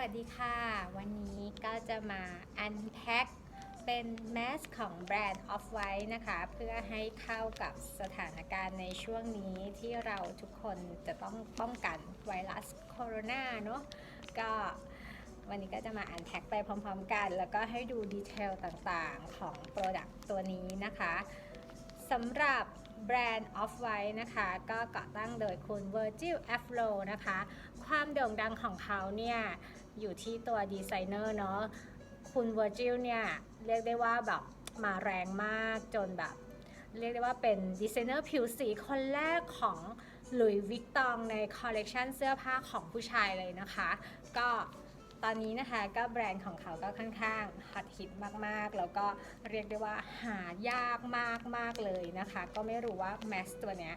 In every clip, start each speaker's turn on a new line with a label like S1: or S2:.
S1: วัสดีค่ะ วันนี้ก็จะมา unpack เป็นแมสของแบรนด์ Off White นะคะ เพื่อให้เข้ากับสถานการณ์ในช่วงนี้ที่เราทุกคนจะต้องป้องกันไวรัสโคโรนาเนอะก็วันนี้ก็จะมา unpack ไปพร้อมๆกัน แล้วก็ให้ดูดีเทลต่างๆของ Product ตัวนี้นะคะสำหรับแบรนด์ Off White นะคะ ก็ก่อตั้งโดยคุณ Virgil Abloh นะคะ ความโด่งดังของเขาเนี่ย อยู่ที่ตัวดีไซเนอร์เนาะคุณ Virgil เนี่ย เรียกได้ว่าแบบมาแรงมากจนแบบ เรียกได้ว่าเป็นดีไซเนอร์ผิวสีคนแรกของหลุยวิกตองในคอลเลกชันเสื้อผ้าของผู้ชายเลยนะคะ ก็ตอนนี้นะคะก็แบรนด์ของเขาก็ค่อนข้างฮอตฮิตมากๆ แล้วก็เรียกได้ว่าหายากมากๆเลยนะคะ ก็ไม่รู้ว่าแมสตัวเนี้ย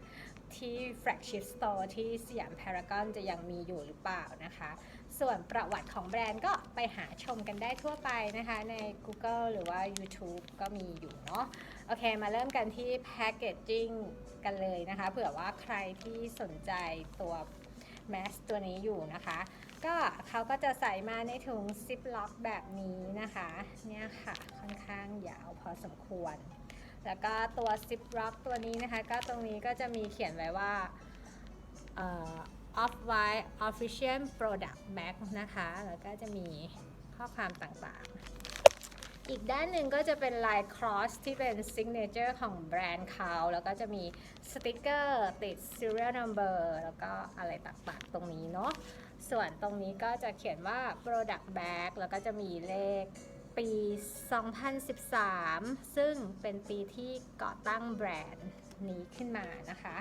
S1: ที่แฟลกชิพสโตร์ที่สยามพารากอนจะยังมีอยู่หรือเปล่านะคะ ส่วนประวัติของแบรนด์ก็ไปหาชมกันได้ทั่วไปนะคะใน Google หรือว่า YouTube ก็มีอยู่เนาะโอเค มาเริ่มกันที่แพ c เกจจิ้งกันเลยนะคะ เผื่อว่าใครที่สนใจตัวแมสตัวนี้อยู่นะคะ ก็เขาก็จะใส่มาในถุงซิปล็อกแบบนี้นะคะ เนี่ยค่ะค่อนข้างยาวพอสมควร แล้วก็ตัว zip lock ตัวนี้นะคะ ก็ตรงนี้ก็จะมีเขียนไว้ว่า off white official product bag นะคะ แล้วก็จะมีข้อความต่างๆ อีกด้านหนึ่งก็จะเป็นลาย cross ที่เป็น signature ของแบรนด์เขา แล้วก็จะมีสติกเกอร์ติด serial number แล้วก็อะไรต่างๆ ตรงนี้เนาะ ส่วนตรงนี้ก็จะเขียนว่า product bag แล้วก็จะมีเลขปี 2013 ซึ่งเป็นปีที่ก่อตั้งแบรนด์นี้ขึ้นมานะคะ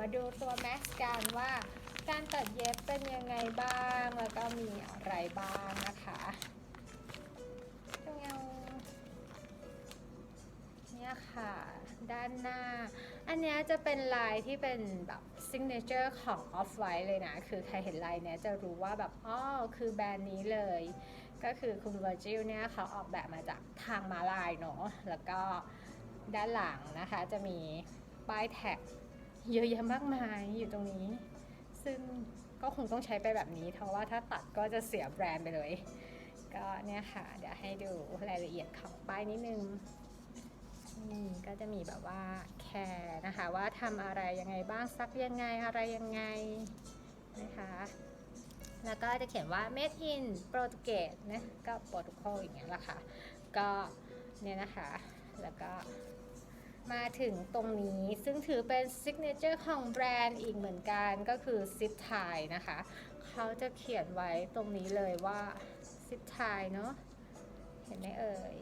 S1: มาดูตัวแม็กซ์กันว่า การตัดเย็บเป็นยังไงบ้าง แล้วก็มีอะไรบ้างนะคะเงเนี่ยค่ะ ด้านหน้า อันนี้จะเป็นลายที่เป็นแบบซิกเนเจอร์ของ Off White เลยนะ คือใครเห็นลายเนี้ยจะรู้ว่าแบบอ๋อคือแบรนด์นี้เลย ก็คือคุณ Virgil เนี่ยเขาออกแบบมาจากทางมาลายเนาะแล้วก็ด้านหลังนะคะจะมีป้ายแท็ก เยอะแยะมากมายอยู่ตรงนี้ ซึ่งก็คงต้องใช้ไปแบบนี้ เพราะว่าถ้าตัดก็จะเสียแบรนด์ไปเลย ก็เนี่ยค่ะ เดี๋ยวให้ดูรายละเอียดของป้ายนิดนึงนี่ก็จะมีแบบว่าแคร์นะคะว่าทำอะไรยังไงบ้างซักยังไงอะไรยังไงนะคะแล้วก็จะเขียนว่า made in Portuguese นะก็โปรตุเกสอย่างเงี้ยแหละค่ะ ก็เนี่ยนะคะ แล้วก็ มาถึงตรงนี้ซึ่งถือเป็น signature ของแบรนด์อีกเหมือนกันก็คือ zip tie นะคะ เขาจะเขียนไว้ตรงนี้เลยว่า zip tie เนอะเห็นไหมเอ่ย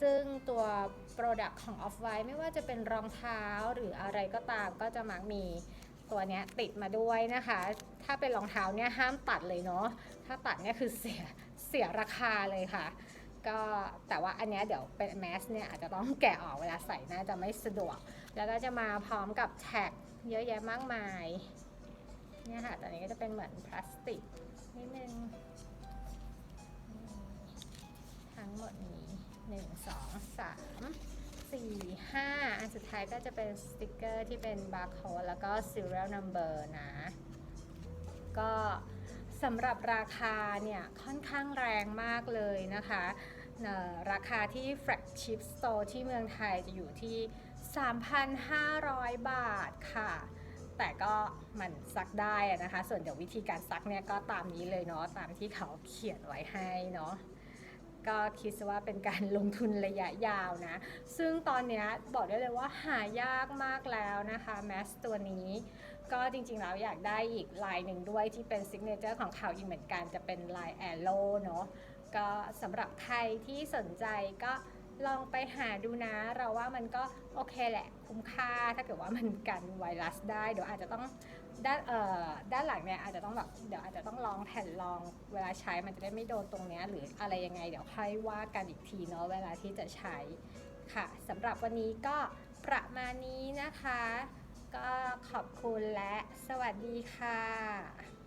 S1: ซึ่งตัว Product ของ Off White ไม่ว่าจะเป็นรองเท้าหรืออะไรก็ตามก็จะมักมีตัวเนี้ยติดมาด้วยนะคะ ถ้าเป็นรองเท้าเนี่ยห้ามตัดเลยเนาะ ถ้าตัดเนี่ยคือเสียเสียราคาเลยค่ะ ก็แต่ว่าอันเนี้ยเดี๋ยวเป็นแมสเนี่ยอาจจะต้องแกะออกเวลาใส่น่าจะไม่สะดวก แล้วก็จะมาพร้อมกับแท็กเยอะแยะมากมายเนี่ยค่ะตอนนี้ก็จะเป็นเหมือนพลาสติกนิดนึงทั้งหมดนี้หนึ่งสองสามสี่ห้าอันสุดท้ายก็จะเป็นสติกเกอร์ที่เป็นบาร์โค้ดแล้วก็ serial number นะ ก็ สำหรับราคาเนี่ยค่อนข้างแรงมากเลยนะคะราคาที่ flagship store ที่เมืองไทยจะอยู่ที่ 3,500 บาทค่ะ แต่ก็มันซักได้นะคะ ส่วนเดี๋ยววิธีการซักเนี่ยก็ตามนี้เลยเนาะตามที่เขาเขียนไว้ให้เนาะ ก็คิดว่าเป็นการลงทุนระยะยาวนะ ซึ่งตอนนี้บอกได้เลยว่าหายากมากแล้วนะคะแมสตัวนี้ ก็จริงๆแล้วอยากได้อีกลายหนึ่งด้วยที่เป็นซิกเนเจอร์ของเขาอีกเหมือนกันจะเป็นลายแอโ w เนาะก็สำหรับใครที่สนใจก็ลองไปหาดูนะ เราว่ามันก็โอเคแหละคุ้มค่าถ้าเกิดว่ามันกันไวรัสได้ เดี๋ยวอาจจะต้อง ด้านเอ่อด้านหลังเนี่ยอาจจะต้องแบบเดี๋ยวอาจจะต้องลองแผ่นลองเวลาใช้มันจะได้ไม่โดนตรงเนี้ยหรืออะไรยังไงเดี๋ยวค่อยว่ากันอีกทีเนาะเวลาที่จะใช้ค่ะสำหรับวันนี้ก็ประมาณนี้นะคะ ก็ขอบคุณและสวัสดีค่ะ